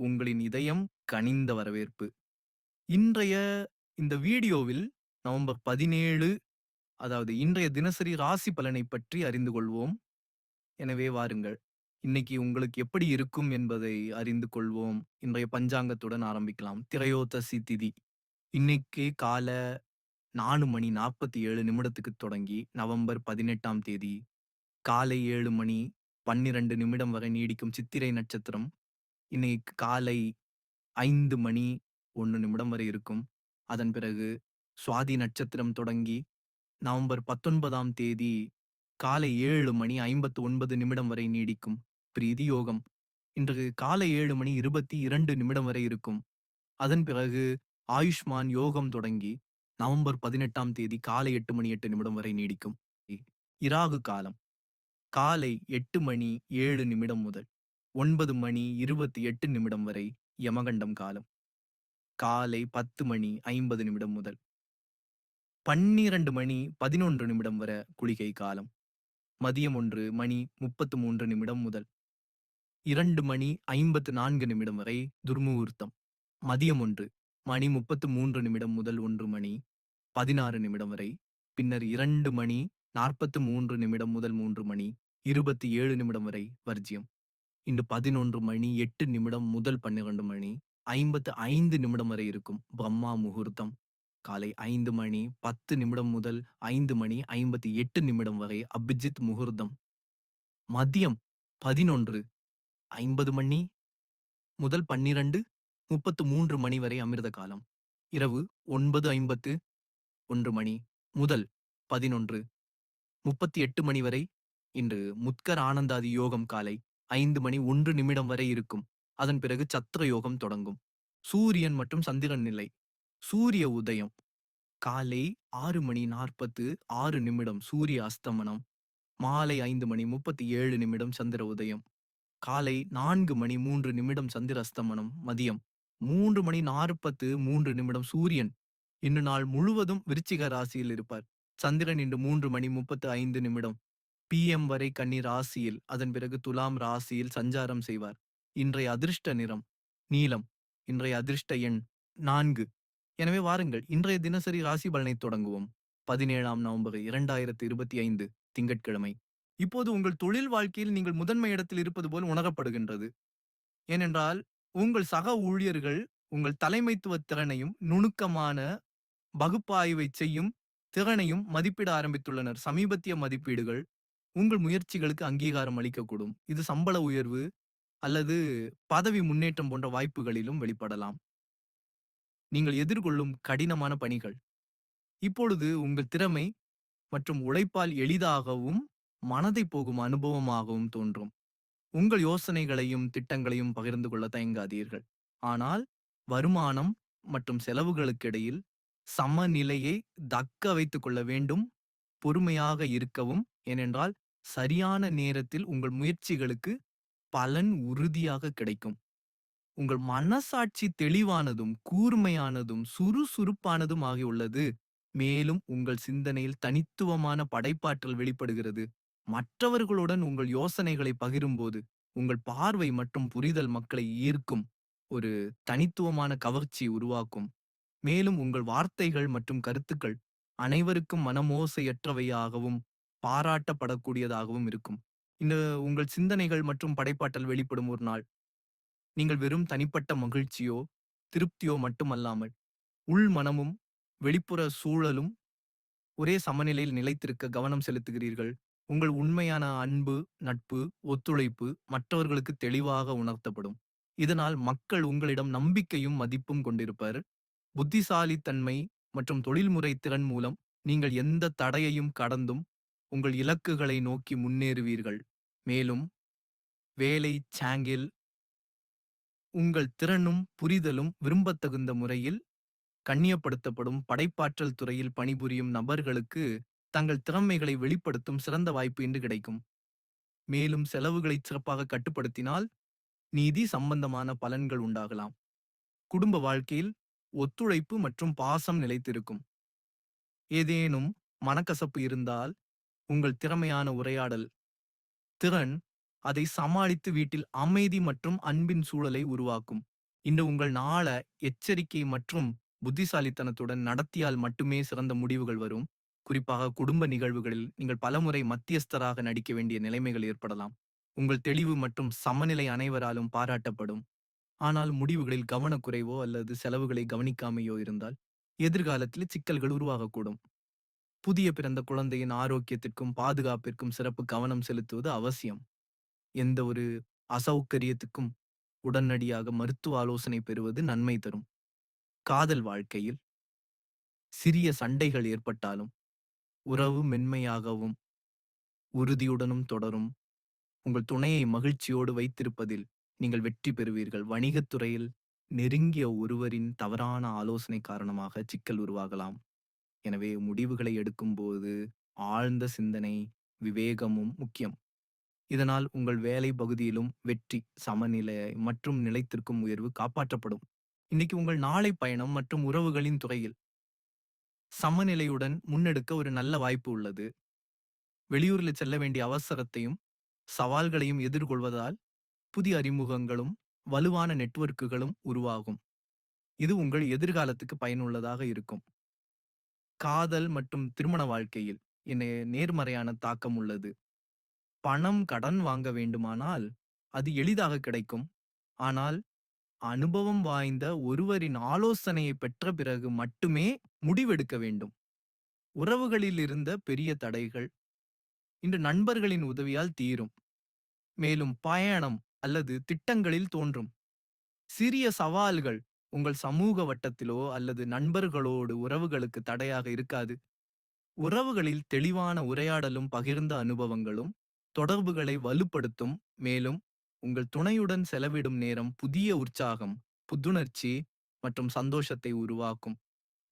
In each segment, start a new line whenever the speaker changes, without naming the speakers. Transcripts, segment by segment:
உங்களின் இதயம் கனிந்த வரவேற்பு. இன்றைய இந்த வீடியோவில் நவம்பர் 17 அதாவது இன்றைய தினசரி ராசி பலனைப் பற்றி அறிந்து கொள்வோம். எனவே வாருங்கள். இன்னைக்கு உங்களுக்கு எப்படி இருக்கும் என்பதை அறிந்து கொள்வோம். இன்றைய பஞ்சாங்கத்துடன் ஆரம்பிக்கலாம். திரையோதசி திதி. இன்னைக்கு கால நாலு மணி 47 நிமிடத்துக்கு தொடங்கி நவம்பர் 18ஆம் தேதி காலை ஏழு மணி 12 நிமிடம் வரை நீடிக்கும் சித்திரை நட்சத்திரம். இன்னைக்கு காலை 5 மணி 1 நிமிடம் வரை இருக்கும். அதன் பிறகு சுவாதி நட்சத்திரம் தொடங்கி நவம்பர் 19ஆம் தேதி காலை 7 மணி 59 நிமிடம் வரை நீடிக்கும். பிரீதி யோகம். இன்று காலை 7 மணி 22 நிமிடம் வரை இருக்கும். அதன் பிறகு ஆயுஷ்மான் யோகம் தொடங்கி நவம்பர் 18ஆம் தேதி காலை 8 மணி 8 நிமிடம் வரை நீடிக்கும். இராகு காலம். காலை 8 மணி 7 நிமிடம் முதல் ஒன்பது மணி இருபத்தி எட்டு நிமிடம் வரை யமகண்டம் காலம். காலை பத்து மணி ஐம்பது நிமிடம் முதல். பன்னிரண்டு மணி பதினொன்று நிமிடம் வர குளிகை காலம். மதியம் ஒன்று மணி முப்பத்து மூன்று நிமிடம் முதல். இரண்டு மணி ஐம்பத்து நான்கு நிமிடம் வரை துர்முகூர்த்தம். மதியம் ஒன்று மணி முப்பத்து மூன்று நிமிடம் முதல் ஒன்று மணி பதினாறு நிமிடம் வரை. பின்னர் இரண்டு மணி நாற்பத்து மூன்று நிமிடம் முதல் மூன்று மணி இருபத்தி ஏழு நிமிடம் வரை வர்ஜியம் இன்று பதினொன்று மணி எட்டு நிமிடம் முதல் பன்னிரண்டு மணி ஐம்பத்து ஐந்து நிமிடம் வரை இருக்கும் பிரம்மா முகூர்த்தம். காலை ஐந்து மணி பத்து நிமிடம் முதல் ஐந்து மணி ஐம்பத்தி எட்டு நிமிடம் வரை அபிஜித் முகூர்த்தம். மதியம் பதினொன்று ஐம்பது மணி முதல் பன்னிரண்டு முப்பத்து மூன்று மணி வரை அமிர்த காலம். இரவு ஒன்பது ஐம்பத்து ஒன்று மணி முதல் பதினொன்று முப்பத்தி எட்டு மணி வரை இன்று முத்கர் ஆனந்தாதி யோகம் காலை ஐந்து மணி ஒன்று நிமிடம் வரை இருக்கும். அதன் பிறகு சத்திர யோகம் தொடங்கும். சூரியன் மற்றும் சந்திரன் நிலை. சூரிய உதயம். காலை ஆறு மணி 46 நிமிடம் சூரிய அஸ்தமனம். மாலை ஐந்து மணி 37 நிமிடம் சந்திர உதயம். காலை நான்கு மணி மூன்று நிமிடம் சந்திர அஸ்தமனம் மதியம் மூன்று மணி 43 நிமிடம் சூரியன் இன்று நாள் முழுவதும் விருச்சிக ராசியில் இருப்பார். சந்திரன் இன்று மூன்று மணி 35 நிமிடம் பிஎம் வரை கன்னி ராசியில் அதன் பிறகு துலாம் ராசியில் சஞ்சாரம் செய்வார். இன்றைய அதிர்ஷ்ட நிறம் நீலம். இன்றைய அதிர்ஷ்ட எண் நான்கு எனவே வாருங்கள் இன்றைய தினசரி ராசி பலனை தொடங்குவோம். 17ஆம் நவம்பர் 2025 திங்கட்கிழமை. இப்போது உங்கள் தொழில் வாழ்க்கையில் நீங்கள் முதன்மை இடத்தில் இருப்பது போல் உணரப்படுகின்றது. ஏனென்றால் உங்கள் சக ஊழியர்கள் உங்கள் தலைமைத்துவ திறனையும் நுணுக்கமான பகுப்பாய்வை செய்யும் திறனையும் மதிப்பிட ஆரம்பித்துள்ளனர். சமீபத்திய மதிப்பீடுகள் உங்கள் முயற்சிகளுக்கு அங்கீகாரம் அளிக்கக்கூடும். இது சம்பள உயர்வு அல்லது பதவி முன்னேற்றம் போன்ற வாய்ப்புகளிலும் வெளிப்படலாம். நீங்கள் எதிர்கொள்ளும் கடினமான பணிகள். இப்பொழுது உங்கள் திறமை மற்றும் உழைப்பால் எளிதாகவும் மனதை போகும் அனுபவமாகவும் தோன்றும். உங்கள் யோசனைகளையும் திட்டங்களையும் பகிர்ந்து கொள்ள தயங்காதீர்கள். ஆனால் வருமானம் மற்றும் செலவுகளுக்கிடையில் சமநிலையை தக்க வைத்துக் கொள்ள வேண்டும். பொறுமையாக இருக்கவும் ஏனென்றால் சரியான நேரத்தில் உங்கள் முயற்சிகளுக்கு பலன் உறுதியாக கிடைக்கும். உங்கள் மனசாட்சி தெளிவானதும் கூர்மையானதும் சுறுசுறுப்பானதும் ஆகியுள்ளது. மேலும் உங்கள் சிந்தனையில் தனித்துவமான படைப்பாற்றல் வெளிப்படுகிறது. மற்றவர்களுடன் உங்கள் யோசனைகளை பகிரும்போது உங்கள் பார்வை மற்றும் புரிதல் மக்களை ஈர்க்கும். ஒரு தனித்துவமான கவர்ச்சி உருவாக்கும். மேலும் உங்கள் வார்த்தைகள் மற்றும் கருத்துக்கள் அனைவருக்கும் மனமோசையற்றவையாகவும் பாராட்டப்படக்கூடியதாகவும் இருக்கும். இந்த உங்கள் சிந்தனைகள் மற்றும் படைப்பாற்றல் வெளிப்படும் ஒரு நாள். நீங்கள் வெறும் தனிப்பட்ட மகிழ்ச்சியோ திருப்தியோ மட்டுமல்லாமல் உள் மனமும் வெளிப்புற சூழலும் ஒரே சமநிலையில் நிலைத்திருக்க கவனம் செலுத்துகிறீர்கள். உங்கள் உண்மையான அன்பு நட்பு ஒத்துழைப்பு மற்றவர்களுக்கு தெளிவாக உணர்த்தப்படும். இதனால் மக்கள் உங்களிடம் நம்பிக்கையும் மதிப்பும் கொண்டிருப்பர். புத்திசாலித்தன்மை மற்றும் தொழில்முறை திறன் மூலம் நீங்கள் எந்த தடையையும் கடந்தும் உங்கள் இலக்குகளை நோக்கி முன்னேறுவீர்கள். மேலும் வேலை சாங்கில் உங்கள் திறனும் புரிதலும் விரும்பத்தகுந்த முறையில் கண்ணியப்படுத்தப்படும். படைப்பாற்றல் துறையில் பணிபுரியும் நபர்களுக்கு தங்கள் திறமைகளை வெளிப்படுத்தும் சிறந்த வாய்ப்பு இன்று கிடைக்கும். மேலும் செலவுகளை சிறப்பாக கட்டுப்படுத்தினால் நீதி சம்பந்தமான பலன்கள் உண்டாகலாம். குடும்ப வாழ்க்கையில் ஒத்துழைப்பு மற்றும் பாசம் நிலைத்திருக்கும். ஏதேனும் மனக்கசப்பு இருந்தால் உங்கள் திறமையான உரையாடல் திறன் அதை சமாளித்து வீட்டில் அமைதி மற்றும் அன்பின் சூழலை உருவாக்கும். இன்று உங்கள் நாள எச்சரிக்கை மற்றும் புத்திசாலித்தனத்துடன் நடத்தியால் மட்டுமே சிறந்த முடிவுகள் வரும். குறிப்பாக குடும்ப நிகழ்வுகளில் நீங்கள் பலமுறை மத்தியஸ்தராக நடிக்க வேண்டிய நிலைமைகள் ஏற்படலாம். உங்கள் தெளிவு மற்றும் சமநிலை அனைவராலும் பாராட்டப்படும். ஆனால் முடிவுகளில் கவனக்குறைவோ அல்லது செலவுகளை கவனிக்காமையோ இருந்தால் எதிர்காலத்தில் சிக்கல்கள் உருவாகக்கூடும். புதிய பிறந்த குழந்தையின் ஆரோக்கியத்திற்கும் பாதுகாப்பிற்கும் சிறப்பு கவனம் செலுத்துவது அவசியம். எந்த ஒரு அசௌகரியத்துக்கும் உடனடியாக மருத்துவ ஆலோசனை பெறுவது நன்மை தரும். காதல் வாழ்க்கையில் சிறிய சண்டைகள் ஏற்பட்டாலும் உறவு மென்மையாகவும் உறுதியுடனும் தொடரும். உங்கள் துணையை மகிழ்ச்சியோடு வைத்திருப்பதில் நீங்கள் வெற்றி பெறுவீர்கள். வணிகத் துறையில் நெருங்கிய ஒருவரின் தவறான ஆலோசனை காரணமாக சிக்கல் உருவாகலாம். எனவே முடிவுகளை எடுக்கும்போது ஆழ்ந்த சிந்தனை, விவேகமும் முக்கியம். இதனால் உங்கள் வேலை பகுதியிலும் வெற்றி, சமநிலை மற்றும் நிலைத்திருக்கும் உயர்வு காப்பாற்றப்படும். இன்னைக்கு உங்கள் நாளை பயணம் மற்றும் உறவுகளின் துறையில் சமநிலையுடன் முன்னெடுக்க ஒரு நல்ல வாய்ப்பு உள்ளது. வெளியூரில் செல்ல வேண்டிய அவசரத்தையும் சவால்களையும் எதிர்கொள்வதால் புதிய அறிமுகங்களும் வலுவான நெட்வொர்க்குகளும் உருவாகும். இது உங்கள் எதிர்காலத்துக்கு பயனுள்ளதாக இருக்கும். காதல் மற்றும் திருமண வாழ்க்கையில் என்ன நேர்மறையான தாக்கம் உள்ளது. பணம் கடன் வாங்க வேண்டுமானால் அது எளிதாக கிடைக்கும். ஆனால் அனுபவம் வாய்ந்த ஒருவரின் ஆலோசனையை பெற்ற பிறகு மட்டுமே முடிவெடுக்க வேண்டும். உறவுகளில் இருந்த பெரிய தடைகள் இன்று நண்பர்களின் உதவியால் தீரும். மேலும் பயணம் அல்லது திட்டங்களில் தோன்றும் சிறிய சவால்கள் உங்கள் சமூக வட்டத்திலோ அல்லது நண்பர்களோடு உறவுகளுக்கு தடையாக இருக்காது. உறவுகளில் தெளிவான உரையாடலும் பகிர்ந்த அனுபவங்களும் தொடர்புகளை வலுப்படுத்தும். மேலும் உங்கள் துணையுடன் செலவிடும் நேரம் புதிய உற்சாகம், புத்துணர்ச்சி மற்றும் சந்தோஷத்தை உருவாக்கும்.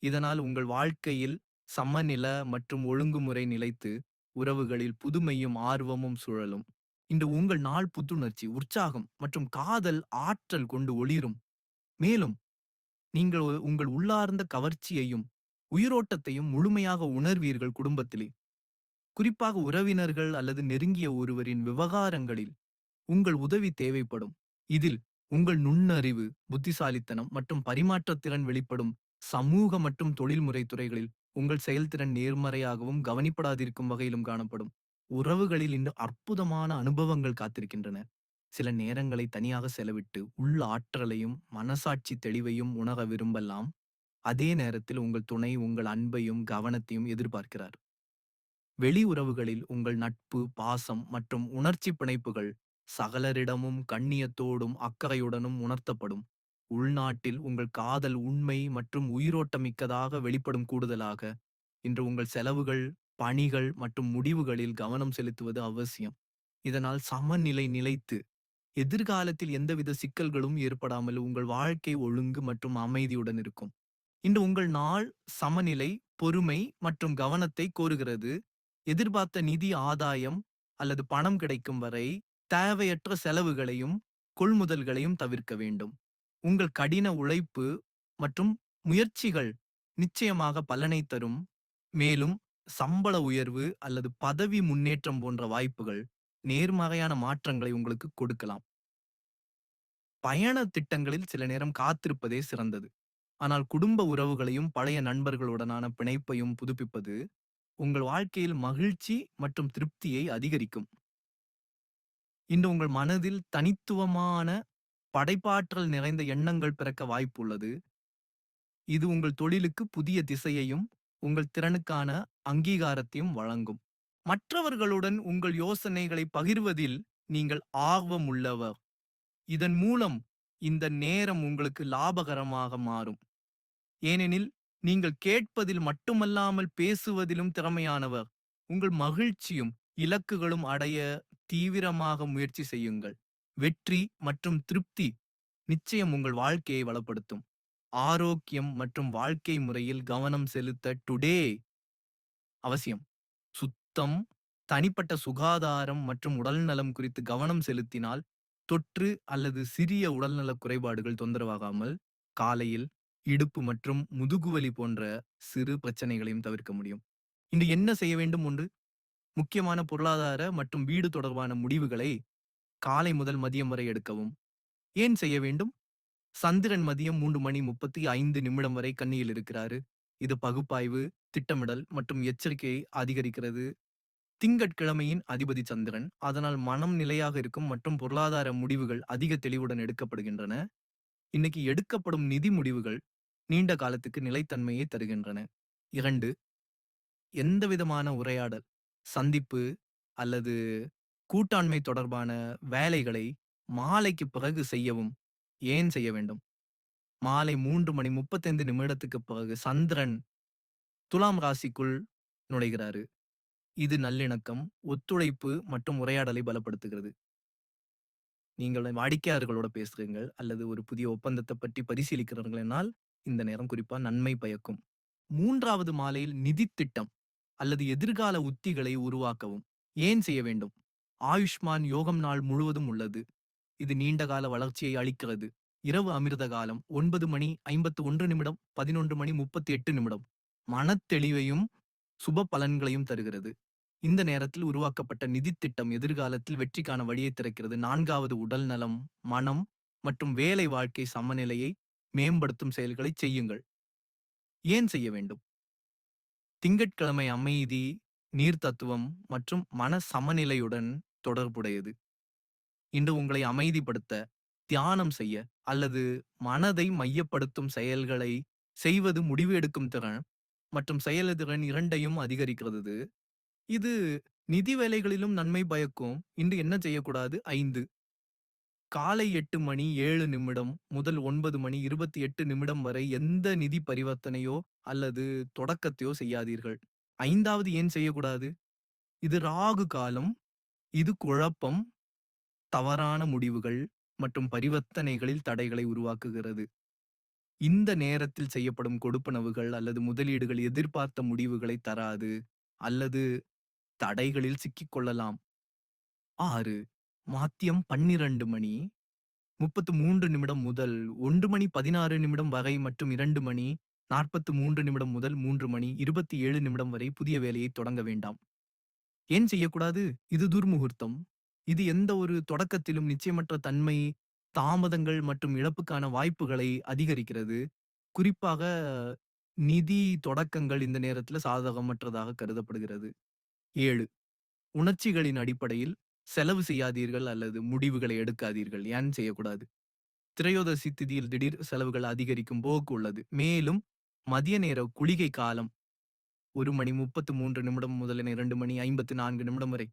இதனால் உங்கள் வாழ்க்கையில் சமநில மற்றும் ஒழுங்குமுறை நிலைத்து உறவுகளில் புதுமையும் ஆர்வமும் சுழலும். இன்று உங்கள் நாள் புத்துணர்ச்சி, உற்சாகம் மற்றும் காதல் ஆற்றல் கொண்டு ஒளிரும். மேலும் நீங்கள் உங்கள் உள்ளார்ந்த கவர்ச்சியையும் உயிரோட்டத்தையும் முழுமையாக உணர்வீர்கள் குடும்பத்திலே. குறிப்பாக உறவினர்கள் அல்லது நெருங்கிய ஒருவரின் விவகாரங்களில் உங்கள் உதவி தேவைப்படும். இதில் உங்கள் நுண்ணறிவு, புத்திசாலித்தனம் மற்றும் பரிமாற்றத்திறன் வெளிப்படும். சமூக மற்றும் தொழில்முறை துறைகளில் உங்கள் செயல்திறன் நேர்மறையாகவும் கவனிப்படாதிருக்கும் வகையிலும் காணப்படும். உறவுகளில் இன்று அற்புதமான அனுபவங்கள் காத்திருக்கின்றன. சில நேரங்களை தனியாக செலவிட்டு உள்ள ஆற்றலையும் மனசாட்சி தெளிவையும் உணர விரும்பலாம். அதே நேரத்தில் உங்கள் துணை உங்கள் அன்பையும் கவனத்தையும் எதிர்பார்க்கிறார். வெளி உறவுகளில் உங்கள் நட்பு, பாசம் மற்றும் உணர்ச்சி பிணைப்புகள் சகலரிடமும் கண்ணியத்தோடும் அக்கறையுடனும் உணர்த்தப்படும். உள்நாட்டில் உங்கள் காதல் உண்மை மற்றும் உயிரோட்டமிக்கதாக வெளிப்படும் கூடுதலாக இன்று உங்கள் செலவுகள், பணிகள் மற்றும் முடிவுகளில் கவனம் செலுத்துவது அவசியம். இதனால் சமநிலை நிலைத்து எதிர்காலத்தில் எந்தவித சிக்கல்களும் ஏற்படாமல் உங்கள் வாழ்க்கை ஒழுங்கு மற்றும் அமைதியுடன் இருக்கும். இன்று உங்கள் நாள் சமநிலை, பொறுமை மற்றும் கவனத்தை கோருகிறது. எதிர்பார்த்த நிதி ஆதாயம் அல்லது பணம் கிடைக்கும் வரை தேவையற்ற செலவுகளையும் கொள்முதல்களையும் தவிர்க்க வேண்டும். உங்கள் கடின உழைப்பு மற்றும் முயற்சிகள் நிச்சயமாக பலனை தரும். மேலும் சம்பள உயர்வு அல்லது பதவி முன்னேற்றம் போன்ற வாய்ப்புகள் நேர்மறையான மாற்றங்களை உங்களுக்கு கொடுக்கலாம். பயண திட்டங்களில் சில நேரம் காத்திருப்பதே சிறந்தது. ஆனால் குடும்ப உறவுகளையும் பழைய நண்பர்களுடனான பிணைப்பையும் புதுப்பிப்பது உங்கள் வாழ்க்கையில் மகிழ்ச்சி மற்றும் திருப்தியை அதிகரிக்கும். இன்று உங்கள் மனதில் தனித்துவமான படைப்பாற்றல் நிறைந்த எண்ணங்கள் பிறக்க வாய்ப்புள்ளது. இது உங்கள் தொழிலுக்கு புதிய திசையையும் உங்கள் திறனுக்கான அங்கீகாரத்தையும் வழங்கும். மற்றவர்களுடன் உங்கள் யோசனைகளை பகிர்வதில் நீங்கள் ஆர்வம் உள்ளவர். இதன் மூலம் இந்த நேரம் உங்களுக்கு லாபகரமாக மாறும். ஏனெனில் நீங்கள் கேட்பதில் மட்டுமல்லாமல் பேசுவதிலும் திறமையானவர். உங்கள் மகிழ்ச்சியும் இலக்குகளும் அடைய தீவிரமாக முயற்சி செய்யுங்கள். வெற்றி மற்றும் திருப்தி நிச்சயம் உங்கள் வாழ்க்கையை வளப்படுத்தும். ஆரோக்கியம் மற்றும் வாழ்க்கை முறையில் கவனம் செலுத்த டுடே அவசியம். சுத்தம், தனிப்பட்ட சுகாதாரம் மற்றும் உடல்நலம் குறித்து கவனம் செலுத்தினால் தொற்று அல்லது சிறிய உடல்நலக் குறைபாடுகள் தொந்தரவாகாமல் காலையில் இடுப்பு மற்றும் முதுகுவலி போன்ற சிறு பிரச்சனைகளையும் தவிர்க்க முடியும். இன்று என்ன செய்ய வேண்டும் ஒன்று? முக்கியமான பொருளாதார மற்றும் வீடு தொடர்பான முடிவுகளை காலை முதல் மதியம் வரை எடுக்கவும். ஏன் செய்ய வேண்டும்? சந்திரன் மதியம் மூன்று மணி முப்பத்தி ஐந்து நிமிடம் வரை கண்ணியில் இருக்கிறாரு. இது பகுப்பாய்வு திட்டமிடல் மற்றும் எச்சரிக்கையை அதிகரிக்கிறது திங்கட்கிழமையின் அதிபதி சந்திரன். அதனால் மனம் நிலையாக இருக்கும் மற்றும் பொருளாதார முடிவுகள் அதிக தெளிவுடன் எடுக்கப்படுகின்றன. இன்னைக்கு எடுக்கப்படும் நிதி முடிவுகள் நீண்ட காலத்துக்கு நிலைத்தன்மையை தருகின்றன. இரண்டு எந்த விதமான உரையாடல் சந்திப்பு அல்லது கூட்டாண்மை தொடர்பான வேலைகளை மாலைக்கு பிறகு செய்யவும் ஏன் செய்ய வேண்டும்? மாலை மூன்று மணி முப்பத்தைந்து நிமிடத்துக்கு பிறகு சந்திரன் துலாம் ராசிக்குள் நுழைகிறாரு. இது நல்லிணக்கம் ஒத்துழைப்பு மற்றும் உரையாடலை பலப்படுத்துகிறது. நீங்கள் வாடிக்கையாளர்களோட பேசுகிறீர்கள் அல்லது ஒரு புதிய ஒப்பந்தத்தை பற்றி பரிசீலிக்கிறீர்களால் இந்த நேரம் குறிப்பா நன்மை பயக்கும். மூன்றாவது மாலையில் நிதி திட்டம் அல்லது எதிர்கால உத்திகளை உருவாக்கவும். ஏன் செய்ய வேண்டும்? ஆயுஷ்மான் யோகம் நாள் முழுவதும் உள்ளது. இது நீண்டகால வளர்ச்சியை அளிக்கிறது. இரவு அமிர்த காலம் ஒன்பது மணி ஐம்பத்து ஒன்று நிமிடம் பதினொன்று மணி முப்பத்தி எட்டு நிமிடம். மனத்தெளிவையும் சுப பலன்களையும் தருகிறது. இந்த நேரத்தில் உருவாக்கப்பட்ட நிதி திட்டம் எதிர்காலத்தில் வெற்றிக்கான வழியை திறக்கிறது. நான்காவது உடல் நலம் மனம் மற்றும் வேலை வாழ்க்கை சமநிலையை மேம்படுத்தும் செயல்களை செய்யுங்கள். ஏன் செய்ய வேண்டும்? திங்கட்கிழமை அமைதி நீர் தத்துவம் மற்றும் மன சமநிலையுடன் தொடர்புடையது. இன்று உங்களை அமைதிப்படுத்த தியானம் செய்ய அல்லது மனதை மையப்படுத்தும் செயல்களை செய்வது முடிவு எடுக்கும் திறன் மற்றும் செயலதிறன் இரண்டையும் அதிகரிக்கிறது. இது நிதி வேலைகளிலும் நன்மை பயக்கும். இன்று என்ன செய்யக்கூடாது? ஐந்து. காலை எட்டு மணி ஏழு நிமிடம் முதல் ஒன்பது மணி இருபத்தி எட்டு நிமிடம் வரை எந்த நிதி பரிவர்த்தனையோ அல்லது தொடக்கத்தையோ செய்யாதீர்கள். ஐந்தாவது ஏன் செய்யக்கூடாது? இது ராகு காலம் இது குழப்பம் தவறான முடிவுகள் மற்றும் பரிவர்த்தனைகளில் தடைகளை உருவாக்குகிறது. இந்த நேரத்தில் செய்யப்படும் கொடுப்பனவுகள் அல்லது முதலீடுகள் எதிர்பார்த்த முடிவுகளை தராது அல்லது தடைகளில் சிக்கிக் கொள்ளலாம் ஆறு மாத்தியம் பன்னிரண்டு மணி முப்பத்து மூன்று நிமிடம் முதல் ஒன்று மணி பதினாறு நிமிடம் வரை மற்றும் இரண்டு மணி நாற்பத்து மூன்று நிமிடம் முதல் மூன்று மணி இருபத்தி ஏழு நிமிடம் வரை புதிய வேலையை தொடங்க வேண்டாம். ஏன் செய்யக்கூடாது? இது துர்முகூர்த்தம். இது எந்த ஒரு தொடக்கத்திலும் நிச்சயமற்ற தன்மை தாமதங்கள் மற்றும் இழப்புக்கான வாய்ப்புகளை அதிகரிக்கிறது. குறிப்பாக நிதி தொடக்கங்கள் இந்த நேரத்தில் சாதகமற்றதாக கருதப்படுகிறது. ஏழு. உணர்ச்சிகளின் அடிப்படையில் செலவு செய்யாதீர்கள் அல்லது முடிவுகளை எடுக்காதீர்கள். ஏன் செய்யக்கூடாது? திரையோதசி திதியில் திடீர் செலவுகள் அதிகரிக்கும் போக்கு உள்ளது. மேலும் மதிய நேர குளிகை காலம் ஒரு மணி முப்பத்து மூன்று நிமிடம் முதலின இரண்டு மணி ஐம்பத்து நான்கு நிமிடம் வரை.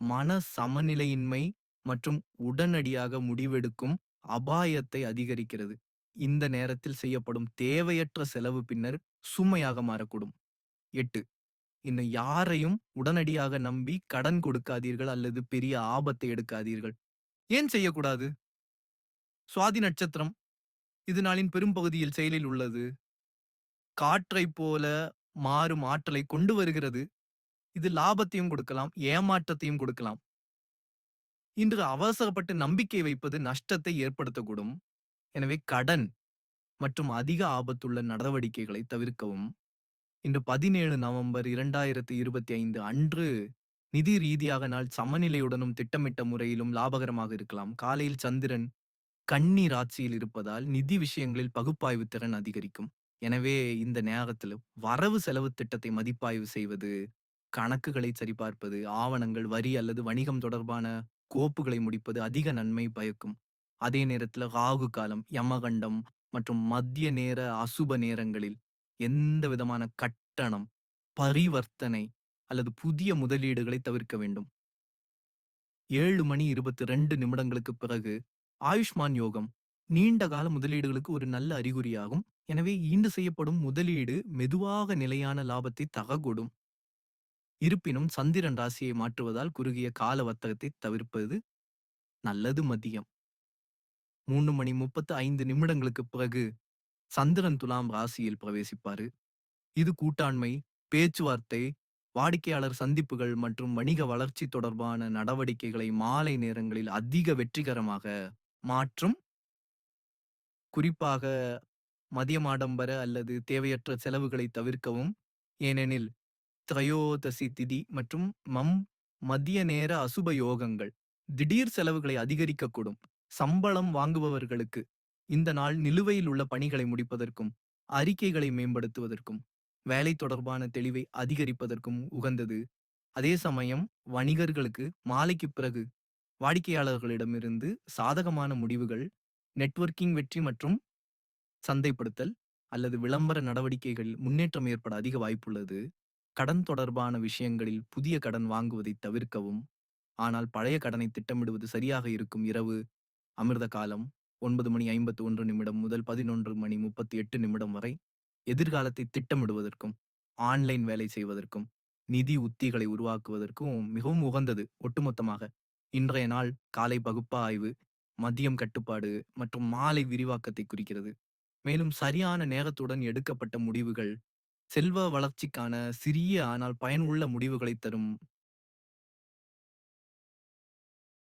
மன சமநிலையின்மை மற்றும் உடனடியாக முடிவெடுக்கும் அபாயத்தை அதிகரிக்கிறது. இந்த நேரத்தில் செய்யப்படும் தேவையற்ற செலவு பின்னர் சுமையாக மாறக்கூடும். எட்டு. இன்னும் யாரையும் உடனடியாக நம்பி கடன் கொடுக்காதீர்கள் அல்லது பெரிய ஆபத்தை எடுக்காதீர்கள். ஏன் செய்யக்கூடாது? சுவாதி நட்சத்திரம் இது நாளின் பெரும்பகுதியில் செயலில் உள்ளது. காற்றைப் போல மாறும் ஆற்றலை கொண்டு வருகிறது. இது லாபத்தையும் கொடுக்கலாம் ஏமாற்றத்தையும் கொடுக்கலாம். இன்று அவசரப்பட்டு நம்பிக்கை வைப்பது நஷ்டத்தை ஏற்படுத்தக்கூடும். எனவே கடன் மற்றும் அதிக ஆபத்துள்ள நடவடிக்கைகளை தவிர்க்கவும். இன்று பதினேழு நவம்பர் இரண்டாயிரத்தி இருபத்தி ஐந்து அன்று நிதி ரீதியாக நாள் சமநிலையுடனும் திட்டமிட்ட முறையிலும் லாபகரமாக இருக்கலாம். காலையில் சந்திரன் கண்ணீர் ராட்சியில் இருப்பதால் நிதி விஷயங்களில் பகுப்பாய்வு திறன் அதிகரிக்கும். எனவே இந்த நேரத்தில் வரவு செலவு திட்டத்தை மதிப்பாய்வு செய்வது கணக்குகளை சரிபார்ப்பது ஆவணங்கள் வரி அல்லது வணிகம் தொடர்பான கோப்புகளை முடிப்பது அதிக நன்மை பயக்கும். அதே நேரத்தில் ராகு காலம் யமகண்டம் மற்றும் மத்திய நேர அசுப நேரங்களில் எந்த விதமான கட்டணம் பரிவர்த்தனை அல்லது புதிய முதலீடுகளை தவிர்க்க வேண்டும்? ஏழு மணி இருபத்தி ரெண்டு நிமிடங்களுக்கு பிறகு ஆயுஷ்மான் யோகம் நீண்ட கால முதலீடுகளுக்கு ஒரு நல்ல அறிகுறியாகும். எனவே ஈண்டு செய்யப்படும் முதலீடு மெதுவாக நிலையான லாபத்தை தகக்கூடும். இருப்பினும் சந்திரன் ராசியை மாற்றுவதால் குறுகிய கால வர்த்தகத்தை தவிர்ப்பது நல்லது மதியம். மூணு மணி முப்பத்து ஐந்து நிமிடங்களுக்கு பிறகு சந்திரன் துலாம் ராசியில் பிரவேசிப்பாரு. இது கூட்டாண்மை பேச்சுவார்த்தை வாடிக்கையாளர் சந்திப்புகள் மற்றும் வணிக வளர்ச்சி தொடர்பான நடவடிக்கைகளை மாலை நேரங்களில் அதிக வெற்றிகரமாக மாற்றும். குறிப்பாக மதியம் ஆடம்பர அல்லது தேவையற்ற செலவுகளை தவிர்க்கவும். ஏனெனில் திரையோதசி திதி மற்றும் மம் மதிய நேர அசுப யோகங்கள் திடீர் செலவுகளை அதிகரிக்கக்கூடும். சம்பளம் வாங்குபவர்களுக்கு இந்த நாள் நிலுவையில் உள்ள பணிகளை முடிப்பதற்கும், அறிக்கைகளை மேம்படுத்துவதற்கும், வேலை தொடர்பான தெளிவை அதிகரிப்பதற்கும் உகந்தது. அதே சமயம் வணிகர்களுக்கு மாலைக்குப் பிறகு வாடிக்கையாளர்களிடமிருந்து சாதகமான முடிவுகள், நெட்வொர்க்கிங் வெற்றி மற்றும் சந்தைப்படுத்தல் அல்லது விளம்பர நடவடிக்கைகளில் முன்னேற்றம் ஏற்பட அதிக வாய்ப்புள்ளது. கடன் தொடர்பான விஷயங்களில் புதிய கடன் வாங்குவதை தவிர்க்கவும். ஆனால் பழைய கடனை திட்டமிடுவது சரியாக இருக்கும் இரவு அமிர்த காலம் ஒன்பது மணி 51 நிமிடம் முதல் 11 மணி 38 நிமிடம் வரை எதிர்காலத்தை திட்டமிடுவதற்கும், ஆன்லைன் வேலை செய்வதற்கும், நிதி உத்திகளை உருவாக்குவதற்கும் மிகவும் உகந்தது. ஒட்டுமொத்தமாக இன்றைய நாள் காலை பகுப்பாய்வு, மதியம் கட்டுப்பாடு மற்றும் மாலை விரிவாக்கத்தை குறிக்கிறது. மேலும் சரியான நேரத்துடன் எடுக்கப்பட்ட முடிவுகள் செல்வ வளர்ச்சிக்கான சிறிய ஆனால் பயனுள்ள முடிவுகளை தரும்